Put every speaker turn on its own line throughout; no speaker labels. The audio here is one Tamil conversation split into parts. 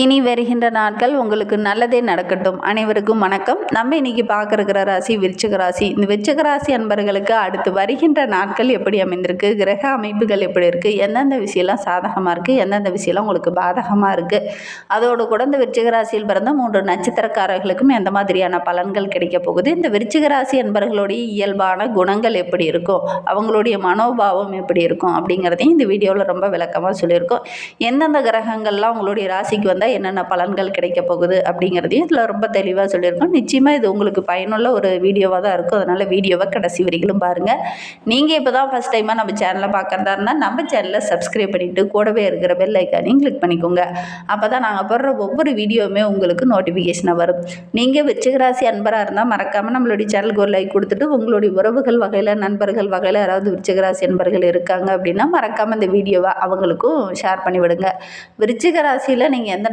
இனி வருகின்ற நாட்கள் உங்களுக்கு நல்லதே நடக்கட்டும். அனைவருக்கும் வணக்கம். நம்ம இன்னைக்கு பார்க்குற ராசி விருச்சிக ராசி. இந்த விருச்சிக ராசி அன்பர்களுக்கு அடுத்து வருகின்ற நாட்கள் எப்படி அமைந்திருக்கு? கிரக அமைப்புகள் எப்படி இருக்குது எந்தெந்த விஷயம்லாம் சாதகமாக இருக்குது எந்தெந்த விஷயம்லாம் உங்களுக்கு பாதகமாக இருக்குது அதோடு கூட இந்த விருச்சிக ராசியில் பிறந்த மூன்று நட்சத்திரக்காரர்களுக்கும் எந்த மாதிரியான பலன்கள் கிடைக்க போகுது? இந்த விருச்சிக ராசி அன்பர்களுடைய இயல்பான குணங்கள் எப்படி இருக்கும்? அவங்களுடைய மனோபாவம் எப்படி இருக்கும்? அப்படிங்கிறதையும் இந்த வீடியோவில் ரொம்ப விளக்கமாக சொல்லியிருக்கோம். எந்தெந்த கிரகங்கள்லாம் உங்களுடைய ராசிக்கு வந்து இருந்தால் என்னென்ன பலன்கள் கிடைக்க போகுது அப்படிங்கிறதையும் இதில் ரொம்ப தெளிவாக சொல்லியிருக்கோம். நிச்சயமாக இது உங்களுக்கு பயனுள்ள ஒரு வீடியோவாக தான் இருக்கும். அதனால் வீடியோவை கடைசி வரைக்கும் பாருங்கள் நீங்கள் இப்போ தான் ஃபஸ்ட் டைமாக நம்ம சேனலை பார்க்குறதா இருந்தால் நம்ம சேனலை சப்ஸ்கிரைப் பண்ணிவிட்டு கூடவே இருக்கிற பெல் ஐக்கானையும் கிளிக் பண்ணிக்கோங்க. அப்போ தான் நாங்கள் போடுற ஒவ்வொரு வீடியோவுமே உங்களுக்கு நோட்டிஃபிகேஷனாக வரும். நீங்கள் விச்சகராசி அன்பராக இருந்தால் மறக்காமல் நம்மளுடைய சேனலுக்கு ஒரு லைக் கொடுத்துட்டு உங்களுடைய உறவுகள் வகையில் நண்பர்கள் வகையில் யாராவது விருச்சிகராசி அன்பர்கள் இருக்காங்க அப்படின்னா மறக்காமல் இந்த வீடியோவை அவங்களுக்கும் ஷேர் பண்ணிவிடுங்க. விருச்சிக ராசியில் நீங்கள் எந்த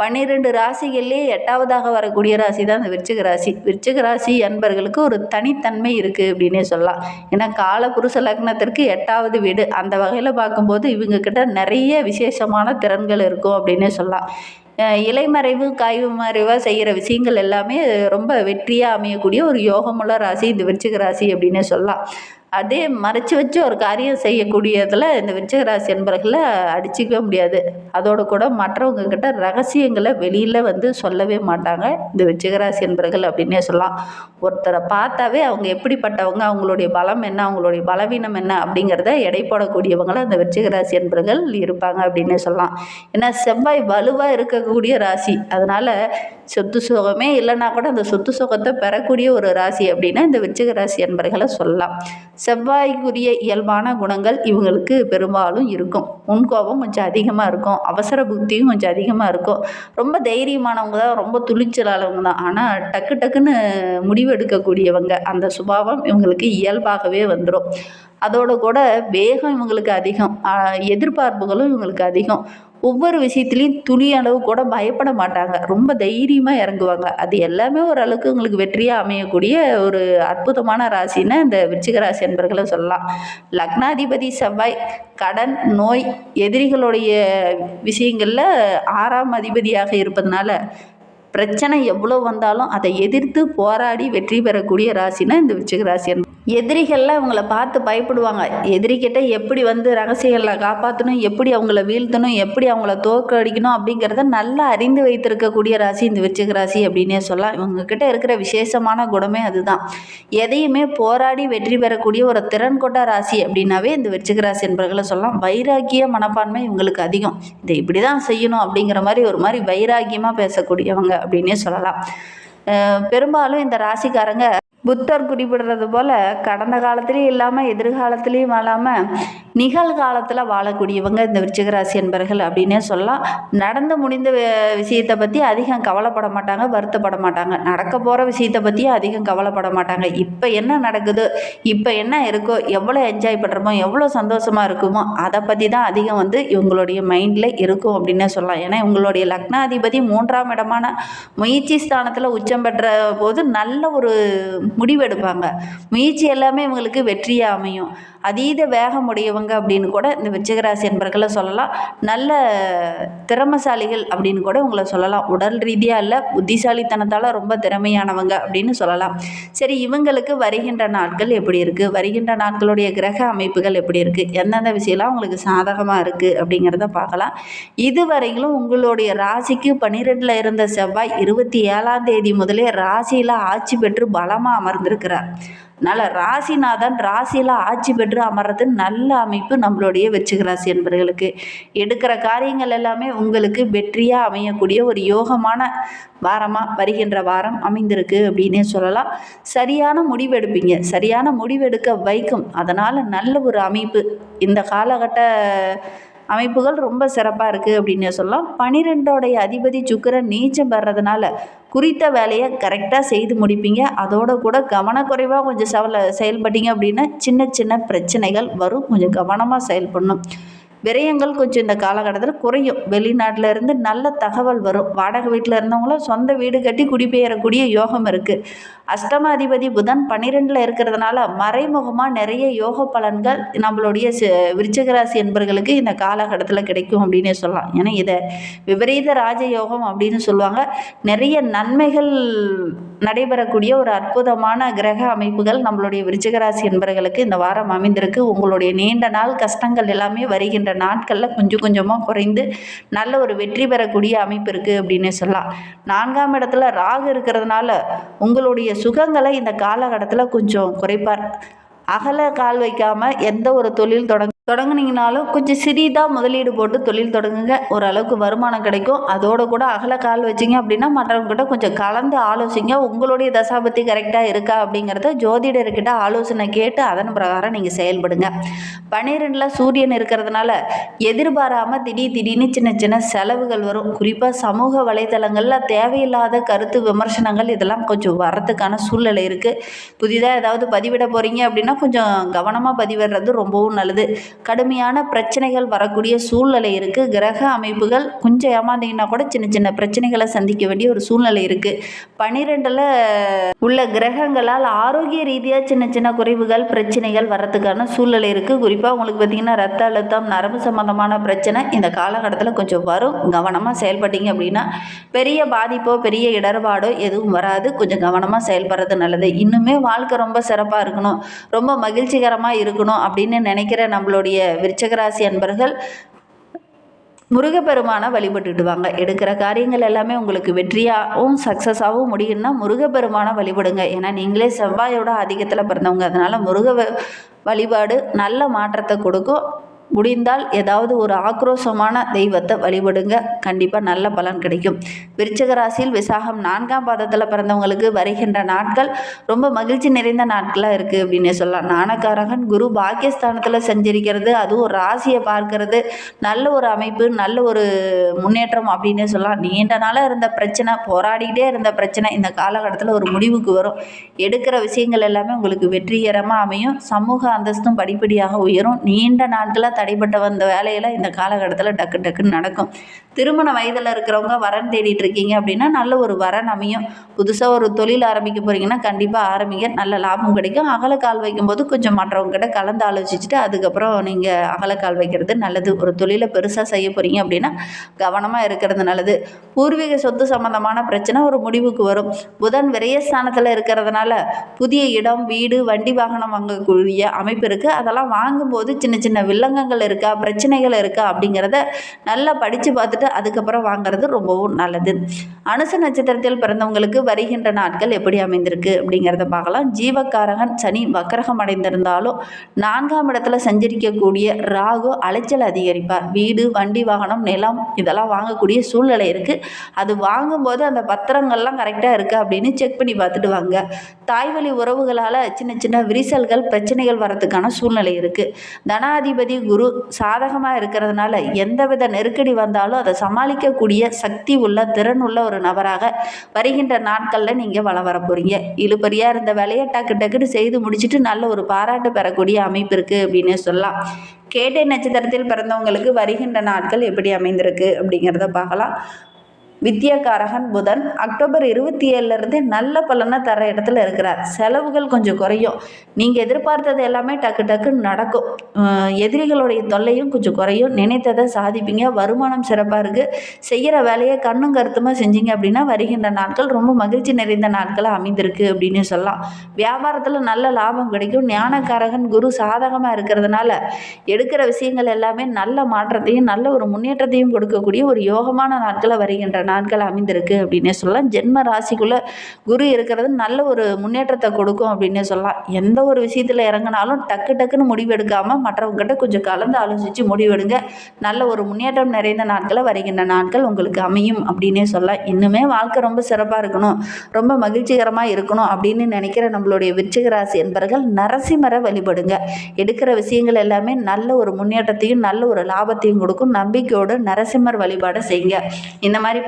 பன்னிரெண்டு ராசிகள்லேயே எட்டாவதாக வரக்கூடிய ராசி தான் இந்த விருச்சிக ராசி. விருச்சிக ராசி என்பர்களுக்கு ஒரு தனித்தன்மை இருக்குது அப்படின்னே சொல்லலாம். ஏன்னா கால புருஷ லக்னத்திற்கு எட்டாவது வீடு. அந்த வகையில் பார்க்கும்போது இவங்கக்கிட்ட நிறைய விசேஷமான திறன்கள் இருக்கும் அப்படின்னே சொல்லலாம். இலைமறைவு காய்வு மறைவாக செய்கிற விஷயங்கள் எல்லாமே ரொம்ப வெற்றியாக அமையக்கூடிய ஒரு யோகமுள்ள ராசி இந்த விருச்சிக ராசி அப்படின்னே சொல்லலாம். அதே மறைச்சு வச்சு ஒரு காரியம் செய்யக்கூடியதில் இந்த விருச்சிக ராசி என்பர்களை அடிச்சிக்கவே முடியாது. அதோடு கூட மற்றவங்க கிட்ட ரகசியங்களை வெளியில் வந்து சொல்லவே மாட்டாங்க. இந்த விருச்சிக என்பர்கள் அப்படின்னே சொல்லலாம். ஒருத்தரை பார்த்தாவே அவங்க எப்படிப்பட்டவங்க அவங்களுடைய பலம் என்ன அவங்களுடைய பலவீனம் என்ன அப்படிங்கிறத எடை போடக்கூடியவங்கள அந்த விருச்சிக என்பர்கள் இருப்பாங்க அப்படின்னே சொல்லலாம். ஏன்னா செவ்வாய் வலுவாக இருக்கக்கூடிய ராசி. அதனால் சொத்து சுகமே இல்லைன்னா கூட அந்த சொத்து சுகத்தை பெறக்கூடிய ஒரு ராசி அப்படின்னா இந்த விருச்சிக ராசி என்பர்களை சொல்லலாம். செவ்வாய்க்குரிய இயல்பான குணங்கள் இவங்களுக்கு பெரும்பாலும் இருக்கும். முன்கோபம் கொஞ்சம் அதிகமாக இருக்கும். அவசர புத்தியும் கொஞ்சம் அதிகமாக இருக்கும். ரொம்ப தைரியமானவங்க தான் ரொம்ப துணிச்சலானவங்க தான். ஆனால் டக்கு டக்குன்னு முடிவெடுக்கக்கூடியவங்க அந்த சுபாவம் இவங்களுக்கு இயல்பாகவே வந்துடும் அதோட கூட வேகம் இவங்களுக்கு அதிகம். எதிர்பார்ப்புகளும் இவங்களுக்கு அதிகம். ஒவ்வொரு விஷயத்துலையும் துளி அளவு கூட பயப்பட மாட்டாங்க. ரொம்ப தைரியமாக இறங்குவாங்க. அது எல்லாமே ஓரளவுக்கு உங்களுக்கு வெற்றியாக அமையக்கூடிய ஒரு அற்புதமான ராசின்னு இந்த விருச்சிக ராசி என்பர்களை சொல்லலாம். லக்னாதிபதி செவ்வாய் கடன் நோய் எதிரிகளுடைய விஷயங்களில் ஆறாம் அதிபதியாக இருப்பதனால பிரச்சனை எவ்வளோ வந்தாலும் அதை எதிர்த்து போராடி வெற்றி பெறக்கூடிய ராசினா இந்த விருச்சிக ராசி என்பது. எதிரிகள்லாம் இவங்கள பார்த்து பயப்படுவாங்க. எதிரிக்கிட்ட எப்படி வந்து ரகசியங்களை காப்பாற்றணும் எப்படி அவங்கள வீழ்த்தணும் எப்படி அவங்கள தோற்கடிக்கணும் அப்படிங்கிறத நல்லா அறிந்து வைத்திருக்கக்கூடிய ராசி இந்த விருச்சிக ராசி அப்படின்னே சொல்லலாம். இவங்கக்கிட்ட இருக்கிற விசேஷமான குணமே அதுதான். எதையுமே போராடி வெற்றி பெறக்கூடிய ஒரு திறன் கொண்ட ராசி அப்படின்னாவே இந்த விருச்சிக ராசி என்பவர்களை சொல்லலாம். வைராக்கிய மனப்பான்மை இவங்களுக்கு அதிகம். இதை இப்படி தான் செய்யணும் அப்படிங்கிற மாதிரி ஒரு மாதிரி வைராக்கியமாக பேசக்கூடியவங்க அப்படின்னே சொல்லலாம். பெரும்பாலும் இந்த ராசிக்காரங்க புத்தர் குறிப்பிடுறது போல் கடந்த காலத்துலேயும் இல்லாமல் எதிர்காலத்துலேயும் வாழாமல் நிகழ்காலத்தில் வாழக்கூடியவங்க இந்த விருச்சிகராசி என்பர்கள் அப்படின்னே சொல்லலாம். நடந்து முடிந்த விஷயத்தை பற்றி அதிகம் கவலைப்பட மாட்டாங்க வருத்தப்பட மாட்டாங்க. நடக்க போகிற விஷயத்தை பற்றியும் அதிகம் கவலைப்பட மாட்டாங்க. இப்போ என்ன நடக்குது இப்போ என்ன இருக்கோ எவ்வளோ என்ஜாய் பண்ணுறோமோ எவ்வளோ சந்தோஷமாக இருக்குமோ அதை பற்றி தான் அதிகம் வந்து இவங்களுடைய மைண்டில் இருக்கும் அப்படின்னே சொல்லலாம். ஏன்னா இவங்களுடைய லக்னாதிபதி மூன்றாம் இடமான முயற்சி ஸ்தானத்தில் உச்சம் பெற்ற போது நல்ல ஒரு முடிவெடுப்பாங்க. முயற்சி எல்லாமே இவங்களுக்கு வெற்றியாக அமையும். அதீத வேகமுடையவங்க அப்படின்னு கூட இந்த விச்சகராசி என்பர்களை சொல்லலாம். நல்ல திறமசாலிகள் அப்படின்னு கூட உங்களை சொல்லலாம். உடல் ரீதியாக இல்லை புத்திசாலித்தனத்தால் ரொம்ப திறமையானவங்க அப்படின்னு சொல்லலாம். சரி இவங்களுக்கு வருகின்ற நாட்கள் எப்படி இருக்குது வருகின்ற நாட்களுடைய கிரக அமைப்புகள் எப்படி இருக்குது எந்தெந்த விஷயம்லாம் உங்களுக்கு சாதகமாக இருக்குது அப்படிங்கிறத பார்க்கலாம். இதுவரையிலும் உங்களுடைய ராசிக்கு பன்னிரெண்டில் இருந்த செவ்வாய் இருபத்தி ஏழாம் தேதி முதலே ராசியில் ஆட்சி பெற்று பலமாக அமர்ந்திருக்கிறார். அதனால் ராசிநாதன் ராசியில் ஆட்சி பெற்று அமர்றது நல்ல அமைப்பு நம்மளுடைய விருச்சிக ராசி என்பவர்களுக்கு எடுக்கிற காரியங்கள் எல்லாமே உங்களுக்கு வெற்றியாக அமையக்கூடிய ஒரு யோகமான வாரமாக வருகின்ற வாரம் அமைந்திருக்கு அப்படின்னே சொல்லலாம். சரியான முடிவெடுப்பீங்க சரியான முடிவெடுக்க வைக்கும். அதனால் நல்ல ஒரு அமைப்பு. இந்த காலகட்ட அமைப்புகள் ரொம்ப சிறப்பாக இருக்குது அப்படின்னு சொல்லலாம். பனிரெண்டோடைய அதிபதி சுக்கரன் நீச்சம் பெறதுனால குறித்த வேலையை கரெக்டாக செய்து முடிப்பீங்க. அதோட கூட கவனக்குறைவாக கொஞ்சம் செவல செயல்பட்டீங்க அப்படின்னா சின்ன சின்ன பிரச்சனைகள் வரும். கொஞ்சம் கவனமாக செயல்படணும். விரயங்கள் கொஞ்சம் இந்த காலகட்டத்தில் குறையும். வெளிநாட்டில் இருந்து நல்ல தகவல் வரும். வாடகை வீட்டில் இருந்தவங்களும் சொந்த வீடு கட்டி குடிபெயரக்கூடிய யோகம் இருக்குது அஷ்டம அதிபதி புதன் பன்னிரெண்டில் இருக்கிறதுனால மறைமுகமாக நிறைய யோக பலன்கள் நம்மளுடைய விருச்சகராசி என்பர்களுக்கு இந்த காலகட்டத்தில் கிடைக்கும் அப்படின்னே சொல்லலாம். ஏன்னா இதை விபரீத ராஜயோகம் அப்படின்னு சொல்லுவாங்க. நிறைய நன்மைகள் நடைபெறக்கூடிய ஒரு அற்புதமான கிரக அமைப்புகள் நம்மளுடைய விருச்சகராசி என்பர்களுக்கு இந்த வாரம் அமைந்திருக்கு. உங்களுடைய நீண்ட நாள் கஷ்டங்கள் எல்லாமே வருகின்ற நாட்களில் கொஞ்சம் கொஞ்சமாக குறைந்து நல்ல ஒரு வெற்றி பெறக்கூடிய அமைப்பு இருக்குது அப்படின்னு சொல்லலாம். நான்காம் இடத்துல ராகு இருக்கிறதுனால உங்களுடைய சுகங்களை இந்த காலகட்டத்தில் கொஞ்சம் குறைப்பார். அகல கால் வைக்காமல் எந்த ஒரு தொழில் தொடங்க தொடங்குனீங்கனாலும் கொஞ்சம் சிறிதாக முதலீடு போட்டு தொழில் தொடங்குங்க. ஓரளவுக்கு வருமானம் கிடைக்கும். அதோட கூட அகல கால் வச்சிங்க அப்படின்னா மற்றவங்ககிட்ட கொஞ்சம் கலந்து ஆலோசிங்க. உங்களுடைய தசாபத்தி கரெக்டாக இருக்கா அப்படிங்கிறத ஜோதிடர்கிட்ட ஆலோசனை கேட்டு அதன் பிரகாரம் நீங்கள் செயல்படுங்க. பன்னிரெண்டில் சூரியன் இருக்கிறதுனால எதிர்பாராமல் திடீர் திடீர்னு சின்ன சின்ன செலவுகள் வரும். குறிப்பாக சமூக வலைதளங்களில் தேவையில்லாத கருத்து விமர்சனங்கள் இதெல்லாம் கொஞ்சம் வரத்துக்கான சூழ்நிலை இருக்குது புதிதாக ஏதாவது பதிவிட போகிறீங்க அப்படின்னா கொஞ்சம் கவனமாக பதிவிடுறது ரொம்பவும் நல்லது. கடுமையான பிரச்சனைகள் வரக்கூடிய சூழ்நிலை இருக்குது கிரக அமைப்புகள் கொஞ்சம் ஏமாந்தீங்கன்னா கூட சின்ன சின்ன பிரச்சனைகளை சந்திக்க வேண்டிய ஒரு சூழ்நிலை இருக்குது பன்னிரெண்டில் உள்ள கிரகங்களால் ஆரோக்கிய ரீதியாக சின்ன சின்ன குறைவுகள் பிரச்சனைகள் வரத்துக்கான சூழ்நிலை இருக்குது குறிப்பாக உங்களுக்கு பார்த்திங்கன்னா ரத்த அழுத்தம் நரம்பு சம்மந்தமான பிரச்சனை இந்த காலகட்டத்தில் கொஞ்சம் வரும். கவனமாக செயல்பட்டீங்க அப்படின்னா பெரிய பாதிப்போ பெரிய இடர்பாடோ எதுவும் வராது. கொஞ்சம் கவனமாக செயல்படுறது நல்லது. இன்னுமே வாழ்க்கை ரொம்ப சிறப்பாக இருக்கணும். ரொம்ப மகிழ்ச்சிகரமாக இருக்கணும் அப்படின்னு நினைக்கிற நம்மளோட நம்மளுடைய விருச்சகராசி அன்பர்கள் முருகப்பெருமானை வழிபட்டுடுவாங்க. எடுக்கிற காரியங்கள் எல்லாமே உங்களுக்கு வெற்றியாகவும் சக்ஸஸாகவும் முடியும்னா முருகப்பெருமானை வழிபடுங்க. ஏன்னா நீங்களே செவ்வாயோட அதிகத்தில் பிறந்தவங்க. அதனால் முருக வ- வழிபாடு நல்ல மாற்றத்தை கொடுக்கும். முடிந்தால் ஏதாவது ஒரு ஆக்ரோஷமான தெய்வத்தை வழிபடுங்க. கண்டிப்பாக நல்ல பலன் கிடைக்கும். விருச்சக ராசியில் விசாகம் நான்காம் பாதத்தில் பிறந்தவங்களுக்கு வருகின்ற நாட்கள் ரொம்ப மகிழ்ச்சி நிறைந்த நாட்களாக இருக்குது அப்படின்னே சொல்லலாம். நாணக்காரகன் குரு பாக்கியஸ்தானத்தில் செஞ்சிருக்கிறது அதுவும் ராசியை பார்க்கறது நல்ல ஒரு அமைப்பு நல்ல ஒரு முன்னேற்றம் அப்படின்னே சொல்லலாம். நீண்ட நாளாக இருந்த பிரச்சனை போராடிக்கிட்டே இருந்த பிரச்சனை இந்த காலகட்டத்தில் ஒரு முடிவுக்கு வரும். எடுக்கிற விஷயங்கள் எல்லாமே உங்களுக்கு வெற்றிகரமாக அமையும். சமூக அந்தஸ்தும் படிப்படியாக உயரும். நீண்ட நாட்களாக தடைப்பட்ட வந்த வேலையில் இந்த காலகட்டத்தில் டக்கு டக்குன்னு நடக்கும். திருமண வயதில் இருக்கிறவங்க வரன் தேடிட்டு இருக்கீங்க அப்படின்னா நல்ல ஒரு வரன் அமையும். புதுசாக ஒரு தொழில் ஆரம்பிக்க போகிறீங்கன்னா கண்டிப்பாக ஆரம்பிங்க. நல்ல லாபம் கிடைக்கும். அகலக்கால் வைக்கும்போது கொஞ்சம் மற்றவங்ககிட்ட கலந்து ஆலோசிச்சுட்டு அதுக்கப்புறம் நீங்கள் அகலக்கால் வைக்கிறது நல்லது. ஒரு தொழிலை பெருசாக செய்ய போகிறீங்க அப்படின்னா கவனமாக இருக்கிறது நல்லது. பூர்வீக சொத்து சம்மந்தமான பிரச்சனை ஒரு முடிவுக்கு வரும். புதன் விரயஸ்தானத்தில் இருக்கிறதுனால புதிய இடம் வீடு வண்டி வாகனம் வாங்கக்கூடிய அமைப்பு இருக்குது அதெல்லாம் வாங்கும்போது சின்ன சின்ன வில்லங்கங்கள் இருக்கா பிரச்சனைகள் இருக்கா அப்படிங்கிறத நல்லா படித்து பார்த்துட்டு அதுக்கப்புறம் வாங்குறது ரொம்பவும் நல்லது. அனுச நட்சத்திரத்தில் பிறந்தவங்களுக்கு வருகின்ற நாட்கள் எப்படி அமைந்திருக்கு அப்படிங்கிறத பார்க்கலாம். ஜீவக்காரகன் சனி வக்கரகம் அடைந்திருந்தாலும் நான்காம் இடத்துல சஞ்சரிக்கக்கூடிய ராகு அலைச்சல் அதிகரிப்பார். வீடு வண்டி வாகனம் நிலம் இதெல்லாம் வாங்கக்கூடிய சூழ்நிலை இருக்குது அது வாங்கும்போது அந்த பத்திரங்கள்லாம் கரெக்டாக இருக்குது அப்படின்னு செக் பண்ணி பார்த்துட்டு வாங்க. தாய்வழி உறவுகளால் சின்ன சின்ன விரிசல்கள் பிரச்சனைகள் வரதுக்கான சூழ்நிலை இருக்குது தனாதிபதி குரு சாதகமாக இருக்கிறதுனால எந்தவித நெருக்கடி வந்தாலும் அதை சமாளிக்கக்கூடிய சக்தி உள்ள திறன் உள்ள ஒரு நபராக வருகின்ற நாட்களில் நீங்கள் வள வர போகிறீங்க இழுபறியாக இருந்த வேலையை டக்கு டக்குன்னு செய்து முடிச்சுட்டு நல்ல ஒரு பாராட்டு பெறக்கூடிய அமைப்பு இருக்குது அப்படின்னு சொல்லலாம். கேட்டை நட்சத்திரத்தில் பிறந்தவங்களுக்கு வருகின்ற நாட்கள் எப்படி அமைந்திருக்கு அப்படிங்கிறத பார்க்கலாம். வித்யாகாரகன் புதன் அக்டோபர் இருபத்தி ஏழுலேருந்து நல்ல பலனை தர இடத்துல இருக்கிறார். செலவுகள் கொஞ்சம் குறையும். நீங்கள் எதிர்பார்த்தது எல்லாமே டக்கு டக்குன்னு நடக்கும். எதிரிகளுடைய தொல்லையும் கொஞ்சம் குறையும். நினைத்ததை சாதிப்பீங்க. வருமானம் சிறப்பாக இருக்குது செய்கிற வேலையை கண்ணும் கருத்துமாக செஞ்சீங்க அப்படின்னா வருகின்ற நாட்கள் ரொம்ப மகிழ்ச்சி நிறைந்த நாட்களாக அமைந்திருக்கு அப்படின்னு சொல்லலாம். வியாபாரத்தில் நல்ல லாபம் கிடைக்கும். ஞானக்காரகன் குரு சாதகமாக இருக்கிறதுனால எடுக்கிற விஷயங்கள் எல்லாமே நல்ல மாற்றத்தையும் நல்ல ஒரு முன்னேற்றத்தையும் கொடுக்கக்கூடிய ஒரு யோகமான நாட்களை வருகின்ற நாட்கள் அமைந்திருக்கு அப்படின்னே சொல்லலாம். ஜென்ம ராசிக்குள்ளே குரு இருக்கிறது நல்ல ஒரு முன்னேற்றத்தை கொடுக்கும் அப்படின்னே சொல்லலாம். எந்த ஒரு விஷயத்தில் இறங்கினாலும் டக்கு டக்குன்னு முடிவெடுக்காமல் மற்றவங்ககிட்ட கொஞ்சம் கலந்து ஆலோசித்து முடிவெடுங்க நல்ல ஒரு முன்னேற்றம் நிறைந்த நாட்களை வருகின்ற நாட்கள் உங்களுக்கு அமையும் அப்படின்னே சொல்லலாம். இன்னுமே வாழ்க்கை ரொம்ப சிறப்பாக இருக்கணும். ரொம்ப மகிழ்ச்சிகரமாக இருக்கணும் அப்படின்னு நினைக்கிற நம்மளுடைய விருச்சிக ராசி என்பவர்கள் நரசிம்மரை வழிபடுங்க. எடுக்கிற விஷயங்கள் எல்லாமே நல்ல ஒரு முன்னேற்றத்தையும் நல்ல ஒரு லாபத்தையும் கொடுக்கும். நம்பிக்கையோடு நரசிம்மர் வழிபாடை செய்யுங்க. இந்த மாதிரி